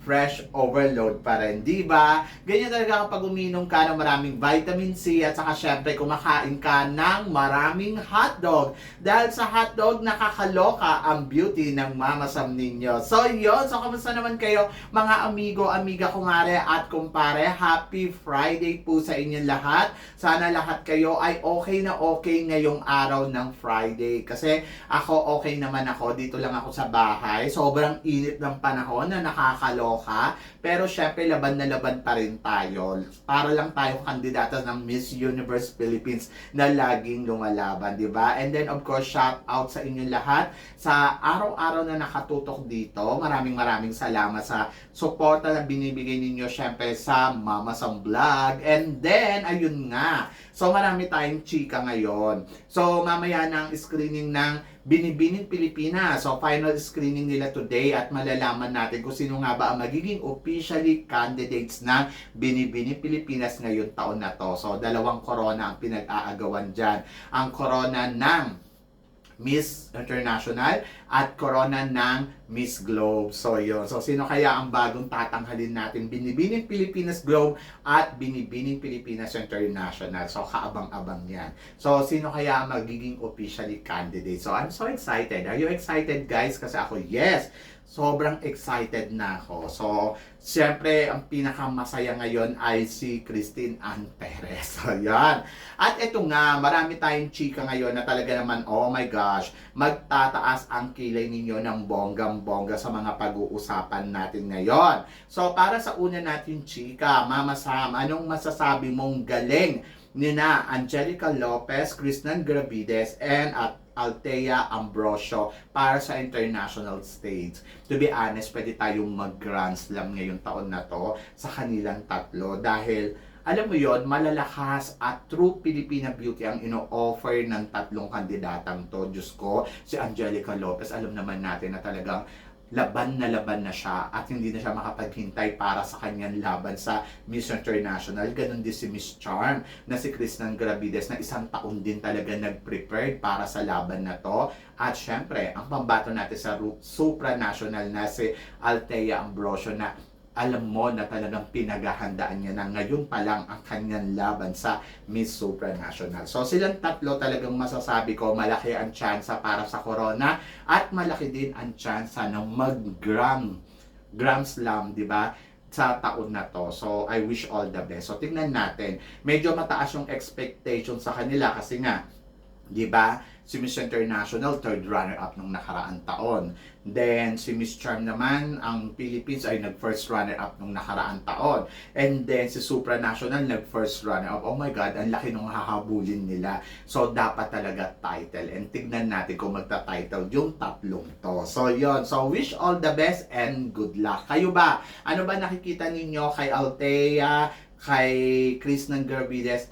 fresh overload pa rin, di ba? Ganyan talaga kapag uminom ka ng maraming vitamin C at saka syempre kumakain ka ng maraming hotdog. Dahil sa hotdog, nakakaloka ang beauty ng Mama Sam ninyo. So yun, so kamusta naman kayo mga amigo, amiga, kumare at kumpare? Happy Friday po sa inyong lahat. Sana lahat kayo ay okay na okay ngayong araw ng Friday. Kasi ako okay naman ako, dito lang ako sa bahay. Sobrang init ng panahon na nakakaloka. Pero syempre, laban na laban pa rin tayo. Para lang tayo kandidata ng Miss Universe Philippines na laging lumalaban, di ba? And then, of course, shout out sa inyong lahat sa araw-araw na nakatutok dito. Maraming maraming salamat sa suporta na binibigay ninyo syempre sa Mama Sam Vlog. And then, ayun nga. So, marami tayong chika ngayon. So, mamaya ang screening ng Binibining Pilipinas. So, final screening nila today at malalaman natin kung sino nga ba ang magiging officially candidates ng Binibining Pilipinas ngayon taon na to. So, dalawang corona ang pinag-aagawan dyan. Ang corona ng Miss International at corona ng Miss Globe. So, yun. So, sino kaya ang bagong tatanghalin natin? Binibining Pilipinas Globe at Binibining Pilipinas International. So, kaabang-abang yan. So, sino kaya ang magiging officially candidate? So, I'm so excited. Are you excited, guys? Kasi ako, yes! Sobrang excited na ako. So, siyempre, ang pinakamasaya ngayon ay si Christine Ann Perez. So, yan. At ito nga, marami tayong chika ngayon na talaga naman, oh my gosh, magtataas ang kilay ninyo ng bonggang-bongga sa mga pag-uusapan natin ngayon. So, para sa una natin chika, Mama Sam, anong masasabi mong galing ni na Angelica Lopez, Kristen Gravides, and at Althea Ambrosio para sa international stage. To be honest, pwede tayong mag-grand slam ngayong taon na to sa kanilang tatlo dahil alam mo yon malalakas at true Filipina beauty ang ino-offer ng tatlong kandidatang to. Diyos ko, si Angelica Lopez, alam naman natin na talagang laban na laban na siya at hindi na siya makapaghintay para sa kanyang laban sa Miss International. Ganon din si Miss Charm na si Kristen Gravides na isang taon din talaga nag-prepared para sa laban na to. At syempre, ang pambato natin sa supranational na si Althea Ambrosio na alam mo na talagang pinaghahandaan niya na ngayon pa lang ang kanyang laban sa Miss Supranational. So silang tatlo talagang masasabi ko malaki ang tsansa para sa Corona at malaki din ang tsansa ng mag-gram gram slam, di ba? sa taon na to. So, I wish all the best. So, tingnan natin. Medyo mataas yung expectation sa kanila kasi nga, di ba? Si Miss International, third runner-up nung nakaraang taon. Then, si Miss Charm naman, ang Philippines ay nag-first runner-up nung nakaraang taon. And then, si Supranational nag-first runner-up. Oh my God, ang laki nung hahabulin nila. So, dapat talaga title. And tignan natin kung magta-title yung tatlong to. So, yon So, wish all the best and good luck. Kayo ba? Ano ba nakikita ninyo kay Althea, kay Chris ng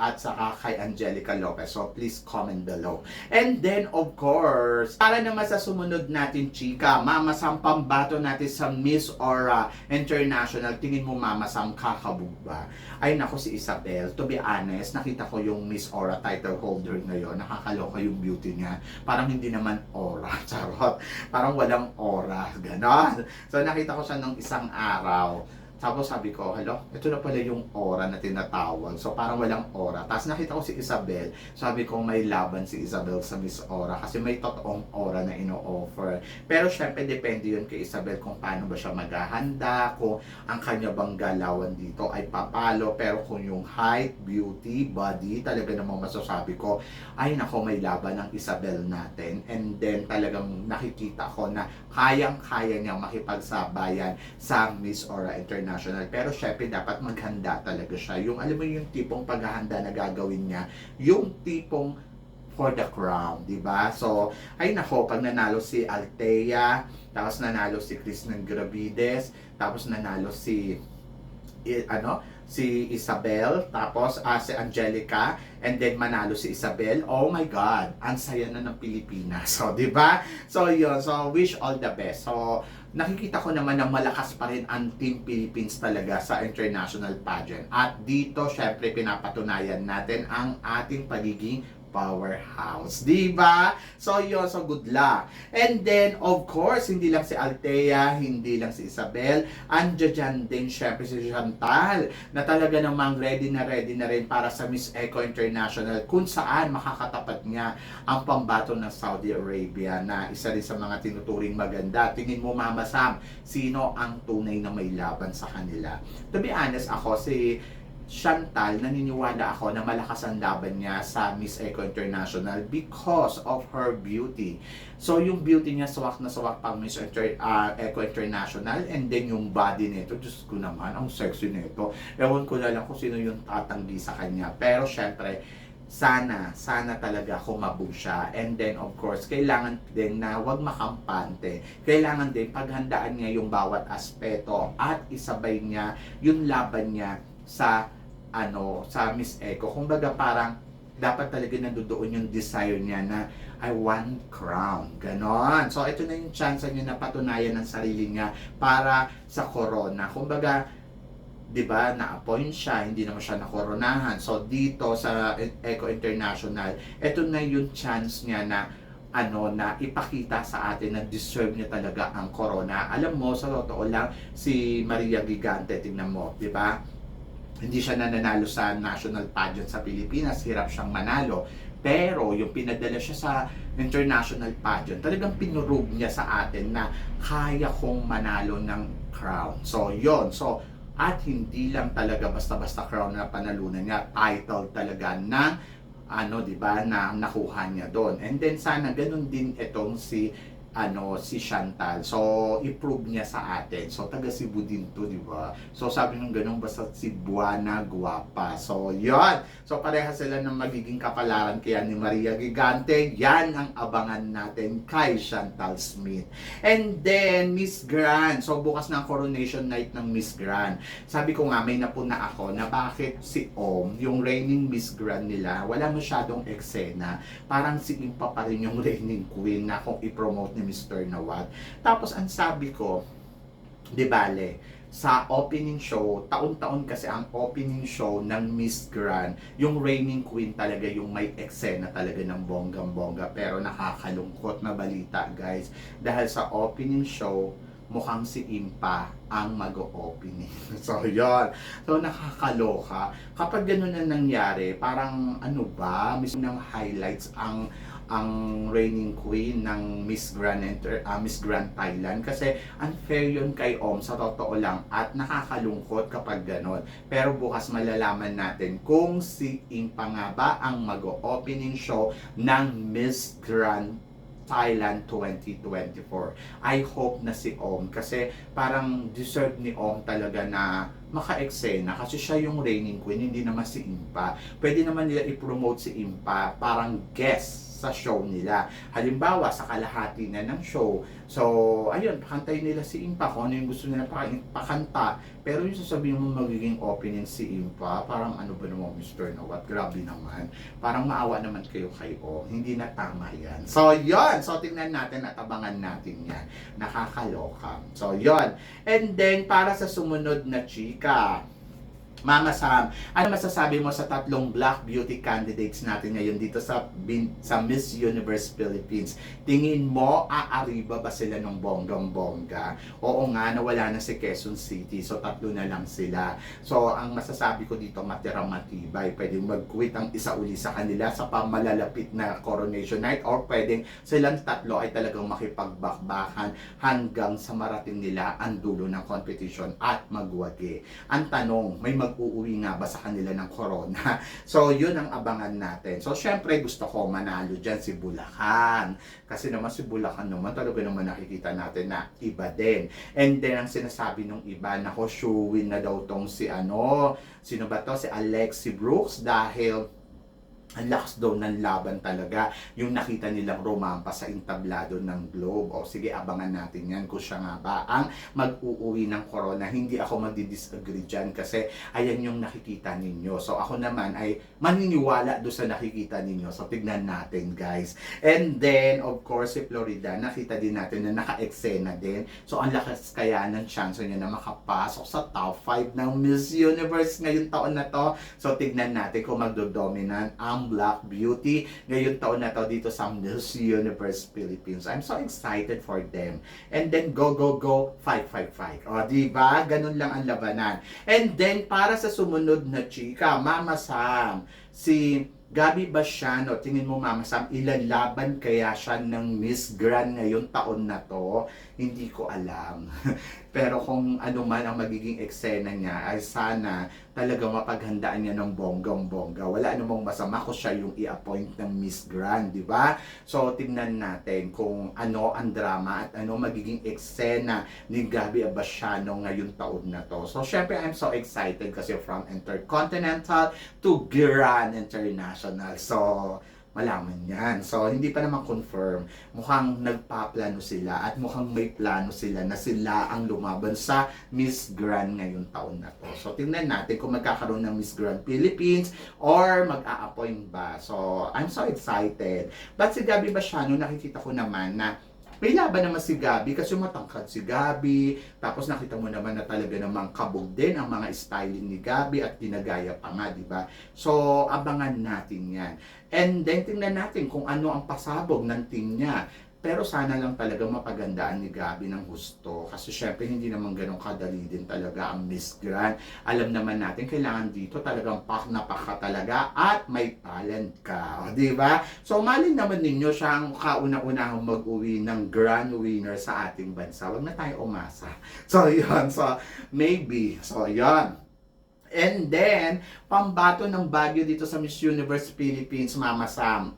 at saka kay Angelica Lopez. So please comment below. And then of course, para naman sa sumunod natin chika, Mama Sam pambato natin sa Miss Aura International. Tingin mo Mama Sam kakabog ba? Ay nako si Isabel. To be honest, nakita ko yung Miss Aura title holder ngayon. Nakakaloka yung beauty niya. Parang hindi naman aura. Charot. Parang walang aura. Ganon. So nakita ko siya nung isang araw. Tapos sabi ko, hello, ito na pala yung aura na tinatawag. So parang walang aura. Tapos nakita ko si Isabel. Sabi ko may laban si Isabel sa Miss Aura kasi may totoong aura na ino-offer. Pero syempre depende yun kay Isabel kung paano ba siya maghahanda, kung ang kanya bang galawan dito ay papalo. Pero kung yung height, beauty, body, talaga namang masasabi ko, ay nako may laban ng Isabel natin. And then talagang nakikita ko na kayang-kaya niya makipagsabayan sa Miss Aura International. Pero syempre dapat maghanda talaga siya. Yung alam mo yung tipong paghahanda na gagawin niya, yung tipong for the crown, di ba? So, ay nako, pag nanalo si Althea, tapos nanalo si Chris ng Gravides, tapos nanalo si i- ano si Isabel tapos ah, si Angelica and then manalo si Isabel. Oh my god ang saya na ng Pilipinas. So di ba? So yun. So wish all the best. So nakikita ko naman na malakas pa rin ang Team Philippines talaga sa international pageant. At dito syempre pinapatunayan natin ang ating pagiging powerhouse. Di ba? So, yun. So, good luck. And then, of course, hindi lang si Althea, hindi lang si Isabel, andyan dyan din, syempre, si Chantal, na talaga namang ready na ready na rin para sa Miss Eco International, kung saan makakatapat niya ang pambato ng Saudi Arabia na isa rin sa mga tinuturing maganda. Tingin mo, Mama Sam, sino ang tunay na may laban sa kanila? To be honest, ako, si Chantal, naniniwala ako na malakas ang laban niya sa Miss Eco International because of her beauty. So, yung beauty niya, swak na swak pang Miss Inter- ah, Eco International and then yung body nito, Diyos ko naman, ang sexy nito. Ewan ko na lang kung sino yung tatanggi sa kanya. Pero, syempre, sana, sana talaga humabog siya. And then, of course, kailangan din na wag makampante. Kailangan din paghandaan niya yung bawat aspeto at isabay niya yung laban niya sa ano sa Miss Eco. Kumbaga parang dapat talaga nandoon yung desire niya na I want crown. Ganon. So, ito na yung chance niya na patunayan ng sarili niya para sa corona. Kumbaga, di ba, na-appoint siya, hindi naman siya nakoronahan. So, dito sa Eco International, ito na yung chance niya na ano na ipakita sa atin na deserve niya talaga ang corona. Alam mo, sa totoo lang, si Maria Gigante, tingnan mo, di ba? Hindi siya nananalo sa national pageant sa Pilipinas, hirap siyang manalo. Pero yung pinadala siya sa international pageant, talagang pinurog niya sa atin na kaya kong manalo ng crown. So, yon So, at hindi lang talaga basta-basta crown na panalunan niya, title talaga ng ano, 'di ba, na nakuha niya doon. And then sana ganun din itong si ano si Chantal. So, i-prove niya sa atin. So, taga Cebu din to, di ba? So, sabi nung ganun, basta Cebuana guwapa. So, yon So, pareha sila ng magiging kapalaran kaya ni Maria Gigante. Yan ang abangan natin kay Chantal Smith. And then, Miss Grand. So, bukas na ang coronation night ng Miss Grand. Sabi ko nga, may napuna ako na bakit si Om, yung reigning Miss Grand nila, wala masyadong eksena. Parang si Impa pa rin yung reigning queen na kung i-promote ni Mr. Nawad. Tapos, ang sabi ko, di bale, sa opening show, taon-taon kasi ang opening show ng Miss Grand, yung reigning queen talaga yung may eksena talaga ng bonggang-bongga. Pero nakakalungkot na balita guys. Dahil sa opening show, mukhang si Impa ang mag-opening. So, yon So, nakakaloka. Kapag ganun na nangyari, parang ano ba, mismo ng highlights ang ang reigning queen ng Miss Grand Enter, ah, Miss Grand Thailand kasi unfair yun kay Om sa totoo lang at nakakalungkot kapag ganon. Pero bukas malalaman natin kung si Impa nga ba ang mag-opening show ng Miss Grand Thailand 2024. I hope na si Om kasi parang deserve ni Om talaga na maka-eksena kasi siya yung reigning queen, hindi naman si Impa. Pwede naman nila i-promote si Impa parang guest sa show nila. Halimbawa, sa kalahati na ng show. So, ayun, pakantay nila si Impa kung ano yung gusto nila paka- pakanta. Pero yung sasabihin mo magiging opening si Impa, parang ano ba naman Mr. Nawat, grabe naman. Parang maawa naman kayo kay O. Hindi na tama yan. So, yon So, tingnan natin at abangan natin yan. Nakakaloka. So, yon And then, para sa sumunod na chika, Mama Sam, ano masasabi mo sa tatlong Black Beauty candidates natin ngayon dito sa sa Miss Universe Philippines? Tingin mo, aariba ba sila ng bonggang-bongga? Oo nga, nawala na si Quezon City, so tatlo na lang sila. So, ang masasabi ko dito, matirang matibay. Pwedeng mag-quit ang isa uli sa kanila sa pamalalapit na coronation night or pwedeng silang tatlo ay talagang makipagbakbakan hanggang sa marating nila ang dulo ng competition at magwagi. Ang tanong, may mag-uuwi nga ba sa kanila ng corona? So, yun ang abangan natin. So, syempre, gusto ko manalo dyan si Bulacan. Kasi naman si Bulacan naman, talaga naman nakikita natin na iba din. And then, ang sinasabi nung iba, nako, showin na daw tong si ano, sino ba to? Si Alexi Brooks dahil ang lakas daw ng laban talaga yung nakita nilang romampa sa entablado ng Globe. O sige, abangan natin yan kung siya nga ba ang mag-uuwi ng corona. Hindi ako magdi-disagree dyan kasi ayan yung nakikita ninyo. So ako naman ay maniniwala do sa nakikita ninyo. So tignan natin guys. And then, of course, si Florida, nakita din natin na naka-eksena din. So ang lakas kaya ng chance niya na makapasok sa top 5 ng Miss Universe ngayong taon na to. So tignan natin kung magdodominant ang Black Beauty ngayong taon na to dito sa Miss Universe Philippines. I'm so excited for them. And then go, go, go, fight, fight, fight. O, di ba? Ganun lang ang labanan. And then, para sa sumunod na chika, Mama Sam, si Gabi Basiano, tingin mo Mama Sam, ilan laban kaya siya ng Miss Grand ngayong taon na to? Hindi ko alam. Pero kung ano man ang magiging eksena niya, ay sana talaga mapaghandaan niya ng bonggang-bongga. Wala namang masama kung siya yung i-appoint ng Miss Grand, di ba? So, tingnan natin kung ano ang drama at ano magiging eksena ni Gabi Abasiano ngayong taon na to. So, syempre, I'm so excited kasi from Intercontinental to Grand International. So, malaman yan. So, hindi pa naman confirm. Mukhang nagpaplano sila at mukhang may plano sila na sila ang lumaban sa Miss Grand ngayong taon na to. So, tingnan natin kung magkakaroon ng Miss Grand Philippines or mag-a-appoint ba. So, I'm so excited. But si Gabi Basiano, nakikita ko naman na may laban naman si Gabi kasi matangkad si Gabi. Tapos nakita mo naman na talaga namang kabog din ang mga styling ni Gabi at ginagaya pa nga, di ba? So, abangan natin yan. And then, tingnan natin kung ano ang pasabog ng team niya. Pero sana lang talaga mapagandaan ni Gabi ng gusto. Kasi syempre hindi naman ganun kadali din talaga ang Miss Grand. Alam naman natin, kailangan dito talagang pak na pak talaga at may talent ka. O, di ba? So malin naman ninyo siyang kauna-unahang mag-uwi ng grand winner sa ating bansa. Huwag na tayo umasa. So yun. So maybe. So yun. And then, pambato ng Baguio dito sa Miss Universe Philippines, Mama Sam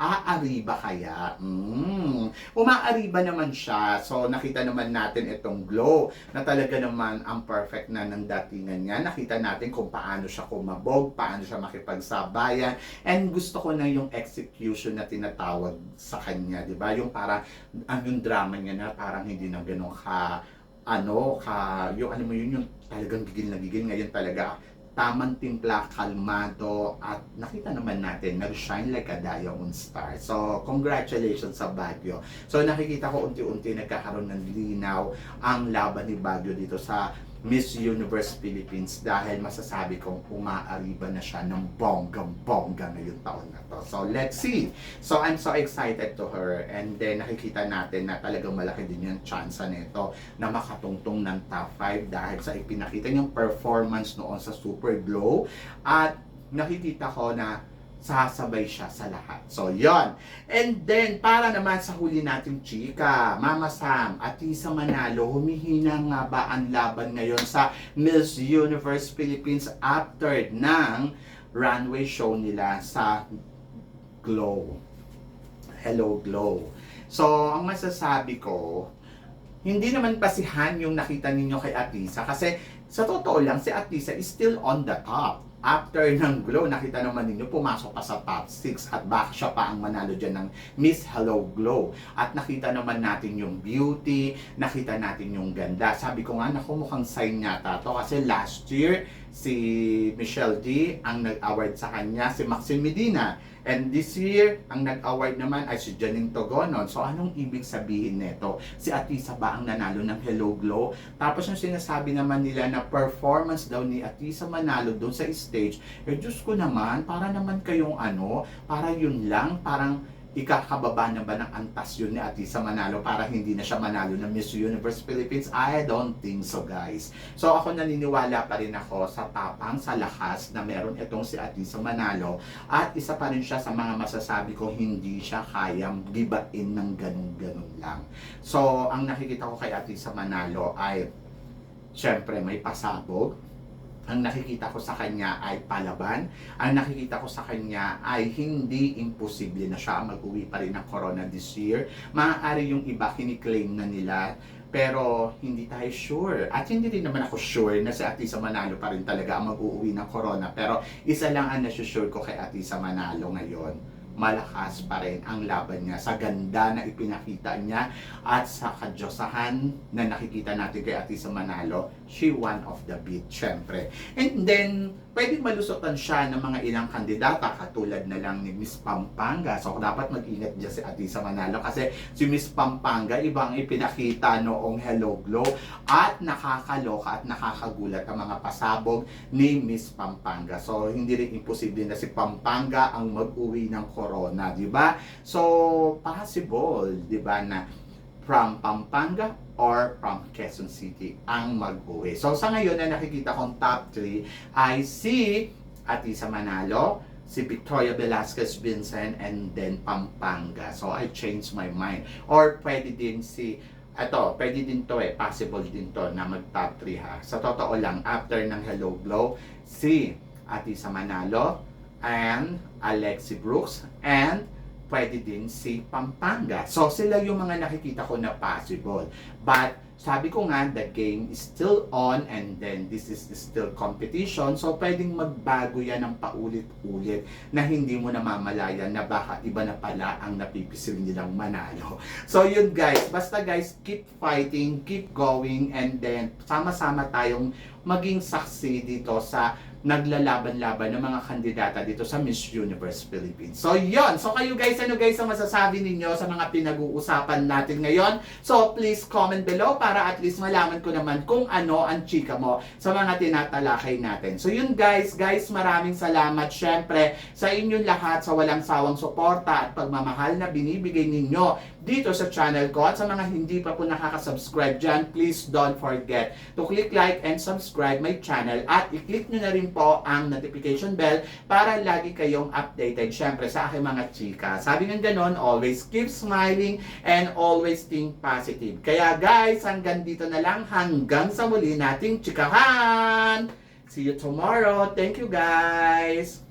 aariba kaya? Mm. Umaariba naman siya. So, nakita naman natin itong glow na talaga naman ang perfect na ng datingan niya. Nakita natin kung paano siya kumabog, paano siya makipagsabayan. And gusto ko na yung execution na tinatawag sa kanya, di ba? Yung parang, ang yung drama niya na parang hindi na ganun ka, ano, ka, yung ano mo yun, yung talagang gigil na gigil. Ngayon talaga, tamang timpla, kalmado, at nakita naman natin, nag-shine like a diamond star. So, congratulations sa Baguio. So, nakikita ko unti-unti nagkakaroon ng linaw ang laban ni Baguio dito sa Miss Universe Philippines dahil masasabi kong umaariba na siya ng bonggang-bongga ngayong taon na to. So, let's see. So, I'm so excited to her and then nakikita natin na talagang malaki din yung chance nito na makatungtong ng top 5 dahil sa ipinakita niyang performance noon sa Super Glow at nakikita ko na sasabay siya sa lahat. So, yon. And then, para naman sa huli nating chika, Mama Sam at Lisa Manalo, humihina nga ba ang laban ngayon sa Miss Universe Philippines after ng runway show nila sa Glow. Hello Glow. So, ang masasabi ko, hindi naman pasihan yung nakita ninyo kay Atisa kasi sa totoo lang, si Atisa is still on the top after ng Glow, nakita naman ninyo, pumasok pa sa top 6 at baka siya pa ang manalo dyan ng Miss Hello Glow. At nakita naman natin yung beauty, nakita natin yung ganda. Sabi ko nga, naku, mukhang sign yata to kasi last year, si Michelle D ang nag-award sa kanya, si Maxine Medina. And this year, ang nag-award naman ay si Janine Togonon. So, anong ibig sabihin nito? Si Atisa ba ang nanalo ng Hello Glow? Tapos yung sinasabi naman nila na performance daw ni Atisa Manalo doon sa stage, eh Diyos ko naman, para naman kayong ano, para yun lang, parang ikakababa na ba ng antas yun ni Atisa Manalo para hindi na siya manalo ng Miss Universe Philippines? I don't think so guys. So ako naniniwala pa rin ako sa tapang, sa lakas na meron itong si Atisa Manalo at isa pa rin siya sa mga masasabi ko hindi siya kayang gibain ng ganun-ganun lang. So ang nakikita ko kay Atisa Manalo ay syempre may pasabog, ang nakikita ko sa kanya ay palaban. Ang nakikita ko sa kanya ay hindi imposible na siya mag-uwi pa rin ng corona this year. Maaari yung iba kiniklaim na nila Pero hindi tayo sure. At hindi rin naman ako sure na si Atisa Manalo pa rin talaga ang mag-uuwi ng corona. Pero isa lang ang nasusure ko kay Atisa Manalo ngayon. Malakas pa rin ang laban niya sa ganda na ipinakita niya at sa kadyosahan na nakikita natin kay Atisa Manalo. She one of the beat, syempre. And then, pwedeng malusotan siya ng mga ilang kandidata katulad na lang ni Miss Pampanga. So, dapat mag-ingat dyan si Atisa Manalo kasi si Miss Pampanga, ibang ipinakita noong Hello Glow at nakakaloka at nakakagulat ang mga pasabog ni Miss Pampanga. So, hindi rin imposible na si Pampanga ang mag-uwi ng corona, di ba? So, possible, di ba, na from Pampanga or from Quezon City ang mag-uwi. So, sa ngayon na nakikita kong top 3 ay si Atisa Manalo, si Victoria Velasquez Vincent, and then Pampanga. So, I changed my mind. Or pwede din si Ato, pwede din to eh, possible din to na mag top 3 ha. Sa totoo lang, after ng Hello Glow, si Atisa Manalo, and Alexi Brooks, and pwede din si Pampanga. So, sila yung mga nakikita ko na possible. But, sabi ko nga, the game is still on and then this is still competition. So, pwedeng magbago yan ng paulit-ulit na hindi mo namamalayan na baka iba na pala ang napipisil nilang manalo. So, yun guys. Basta guys, keep fighting, keep going, and then sama-sama tayong maging saksi dito sa naglalaban-laban ng mga kandidata dito sa Miss Universe Philippines. So, yon So, kayo guys, ano guys ang masasabi ninyo sa mga pinag-uusapan natin ngayon? So, please comment below para at least malaman ko naman kung ano ang chika mo sa mga tinatalakay natin. So, yun guys, guys, maraming salamat syempre sa inyong lahat sa walang sawang suporta at pagmamahal na binibigay ninyo dito sa channel ko. At sa mga hindi pa po nakaka-subscribe dyan, please don't forget to click like and subscribe my channel at i-click nyo na rin po ang notification bell para lagi kayong updated syempre sa aking mga chika. Sabi ng ganon, always keep smiling and always think positive. Kaya guys, hanggang dito na lang hanggang sa muli nating chikahan! See you tomorrow. Thank you guys!